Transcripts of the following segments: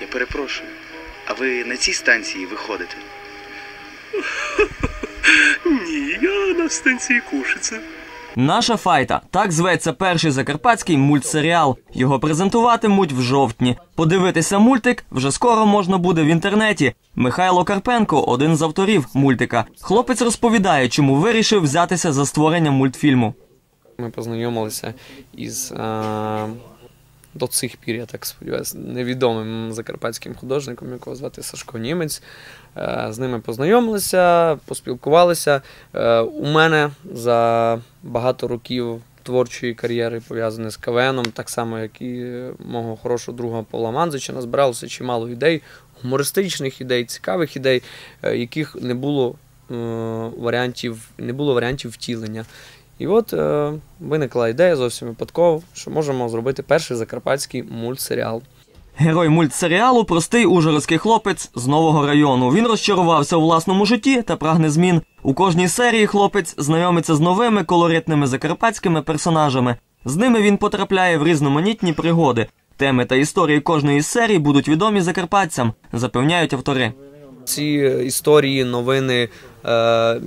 Я перепрошую, а ви на цій станції виходите? Ні, я на станції Кушиця. Наша файта так зветься перший закарпатський мультсеріал. Його презентуватимуть в жовтні. Подивитися мультик вже скоро можна буде в інтернеті. Михайло Карпенко один з авторів мультика. Хлопець розповідає, чому вирішив взятися за створення мультфільму. Ми познайомилися із е, до цих пір, я так сподіваюся, невідомим закарпатським художником, якого звати Сашко Німець. Е, з ними познайомилися, поспілкувалися. Е, у мене за багато років творчої кар'єри пов'язані з КВНом, так само, як і мого хорошого друга Павла Манзича, назбиралося чимало ідей, гумористичних ідей, цікавих ідей, е, яких не було варіантів, не було варіантів втілення. І от е, виникла ідея зовсім випадково, що можемо зробити перший закарпатський мультсеріал. Герой мультсеріалу простий ужгородський хлопець з нового району. Він розчарувався у власному житті та прагне змін. У кожній серії хлопець знайомиться з новими колоритними закарпатськими персонажами. З ними він потрапляє в різноманітні пригоди. Теми та історії кожної з серій будуть відомі закарпатцям, запевняють автори. Ці історії, новини,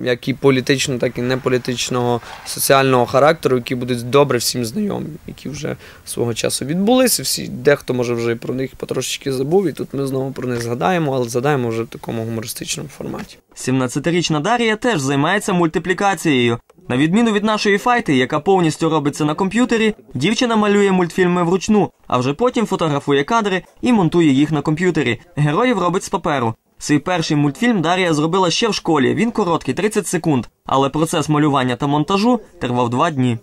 як і політичного, так і неполітичного, соціального характеру, які будуть добре всім знайомі, які вже свого часу відбулися. Всі дехто може вже про них потрошечки забув, і тут ми знову про них згадаємо, але згадаємо вже в такому гумористичному форматі. 17-річна Дар'я теж займається мультиплікацією. На відміну від нашої файти, яка повністю робиться на комп'ютері, дівчина малює мультфільми вручну, а вже потім фотографує кадри і монтує їх на комп'ютері. Героїв робить з паперу. Свій перший мультфільм Дар'я зробила ще в школі. Він короткий 30 секунд, але процес малювання та монтажу тривав два дні.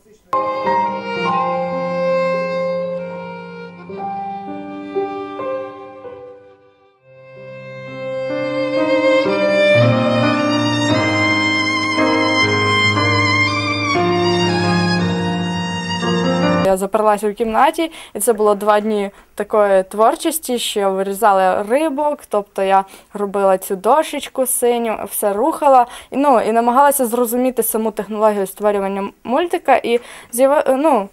Я заперлася в кімнаті, і це було два дні такої творчості, що вирізала рибок, тобто я робила цю дошечку синю, все рухала ну, і намагалася зрозуміти саму технологію створювання мультика. І ну,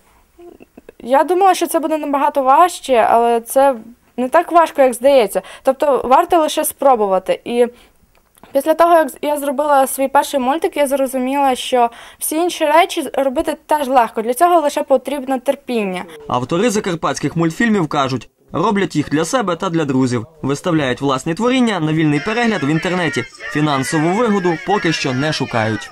я думала, що це буде набагато важче, але це не так важко, як здається. Тобто варто лише спробувати. І Після того, як я зробила свій перший мультик, я зрозуміла, що всі інші речі робити теж легко. Для цього лише потрібно терпіння. Автори закарпатських мультфільмів кажуть, роблять їх для себе та для друзів, виставляють власні творіння на вільний перегляд в інтернеті. Фінансову вигоду поки що не шукають.